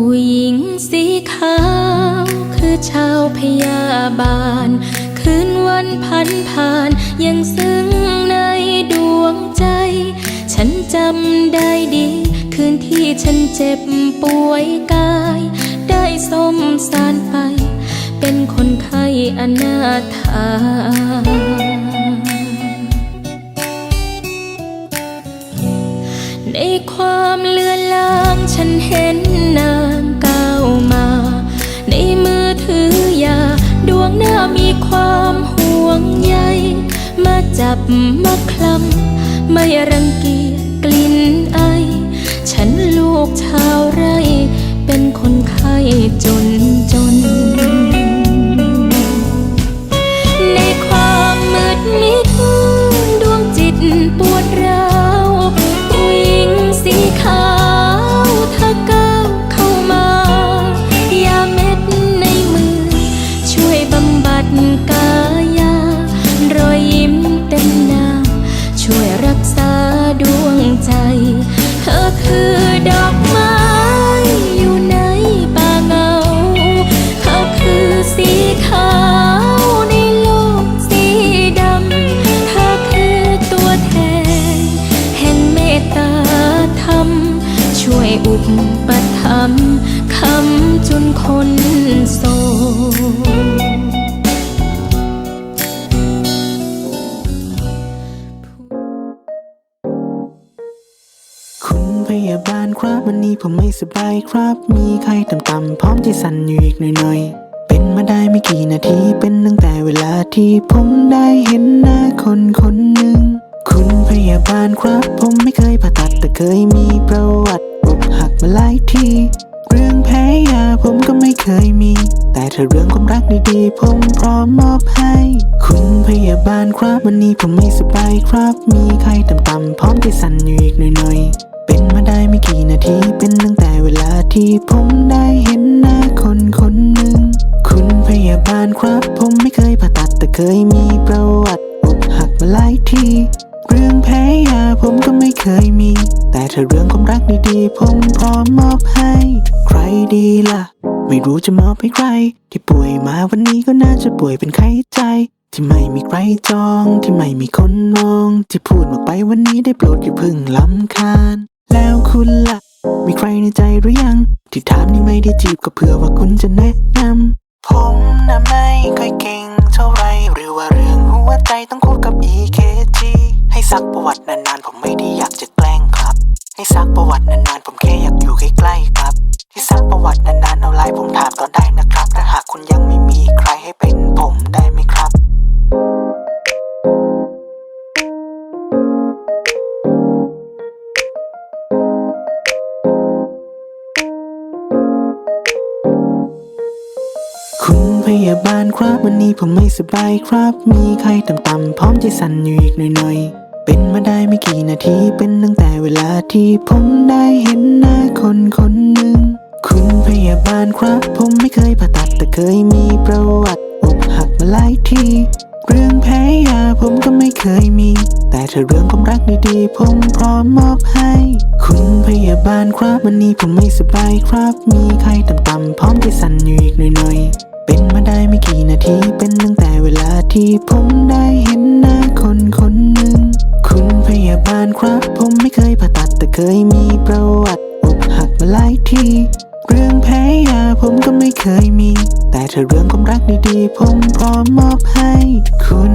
ผู้หญิงสีขาว คือชาวพยาบาล คืนวันพันผ่านยังซึ้งในดวงใจ ฉันจำได้ดี คืนที่ฉันเจ็บป่วยกาย ได้สมสารไป เป็นคนไข้อนาถาในความเลือนลางฉันเห็นนา จับมาคลำไม่รังเกียจ พยาบาลครับวันนี้ผมไม่สบายครับ มีไข้ต่ำๆพร้อมใจสั่นอยู่อีกหน่อยๆ เป็นมาได้ไม่กี่นาทีเป็นตั้งแต่เวลาที่ผมได้เห็นหน้าคนคนหนึ่ง คุณพยาบาลครับ ผมไม่เคยผ่าตัดแต่เคยมีประวัติอกหักมาหลายทีเรื่องแพ้ยาผมก็ไม่เคยมี แต่ถ้าเรื่องความรักดีๆ ผมพร้อมมอบให้ คุณพยาบาลครับวันนี้ผมไม่สบายครับ มีไข้ต่ำๆพร้อมใจสั่นอยู่อีกหน่อยๆ เป็นมาได้ไม่กี่นาที เป็นตั้งแต่เวลาที่ผมได้เห็นหน้าคนคนหนึ่ง คุณพยาบาลครับ ผมไม่เคยผ่าตัดแต่เคยมีประวัติอกหักมาหลายที เรื่องแพ้ยาผมก็ไม่เคยมี แต่ถ้าเรื่องความรักดีๆ ผมพร้อมมอบให้ ใครดีล่ะ ไม่รู้จะมอบให้ใคร ที่ป่วยมาวันนี้ก็น่าจะป่วยเป็นไข้ใจที่ไม่มีใครจอง ที่ไม่มีคนมอง ที่พูดมากไปวันนี้ได้โปรดอย่าพึ่งลำคาญ แล้วคุณล่ะ มีใครในใจหรือยัง ที่ถามนี่ไม่ได้จีบก็เผื่อว่าคุณจะแนะนำ ผมน่ะไม่ค่อยเก่งเท่าไร หรือว่าเรื่องหัวใจต้องคู่กับ EKG ให้ซักประวัตินานๆ ผมไม่ได้อยากจะแกล้งครับ ให้ซักประวัตินานๆ ผมแค่อยากอยู่ใกล้ๆครับ นนี้ผมไม่สบายครับ มีไข้ต่ำๆพร้อมใจสั่นอยู่อีกหน่อยๆ เป็นมาได้ไม่กี่นาที เป็นตั้งแต่เวลาที่ผมได้เห็นหน้าคนคนหนึ่ง คุณพยาบาลครับ ผมไม่เคยผ่าตัดแต่เคยมีประวัติอกหักมาหลายที เรื่องแพ้ยาผมก็ไม่เคยมี แต่ถ้าเรื่องความรักดีๆ ผมพร้อมมอบให้ คุณพยาบาลครับวันนี้ผมไม่สบายครับ มีไข้ต่ำๆพร้อมใจสั่นอยู่อีกหน่อยๆ เป็นมาได้ไม่กี่นาที เป็นตั้งแต่เวลาที่ผมได้เห็นหน้าคนคนหนึ่ง คุณพยาบาลครับผมไม่เคยผ่าตัดแต่เคยมีประวัติอกหักมาหลายที เรื่องแพ้ยาผมก็ไม่เคยมี แต่ถ้าเรื่องความรักดีๆ ผมพร้อมมอบให้คุณ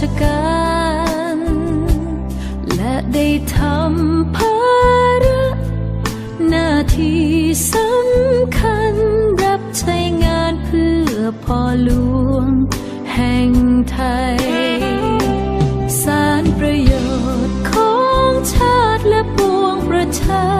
ชการ และได้ทำภาระหน้าที่สำคัญรับใช้งานเพื่อพ่อหลวงแห่งไทย สารประโยชน์ของชาติและปวงประชา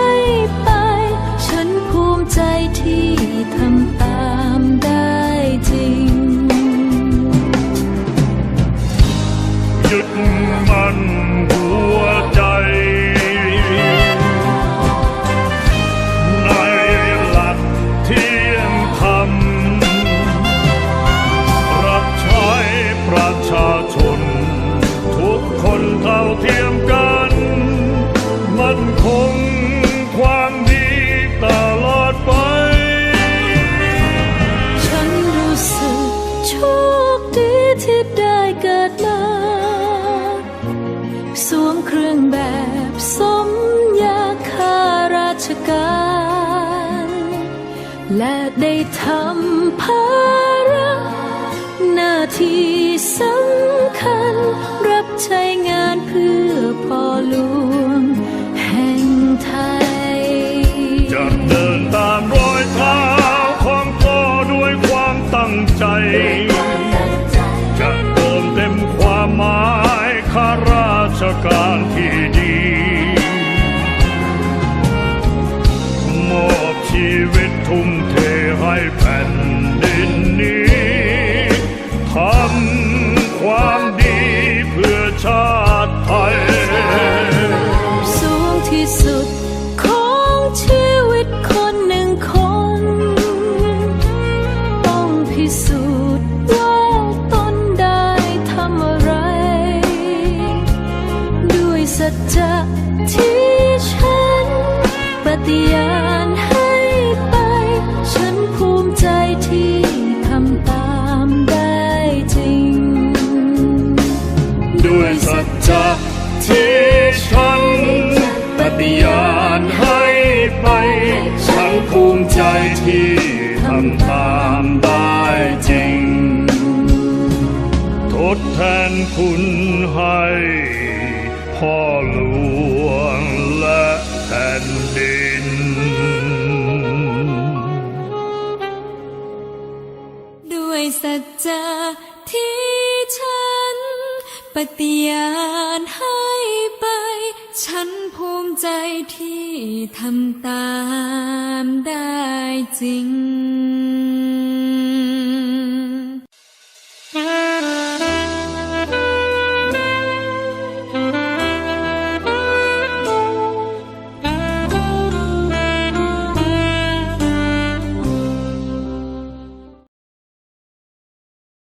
ที่ ที่สำคัญ รับใช้งานเพื่อพ่อหลวง ที่ทำตามได้จริง ทดแทนคุณให้พ่อหลวงและแผ่นดิน ด้วยสัจจะที่ฉัน ปฏิญาณให้ไป ฉันภูมิใจที่ทำตามได้ tình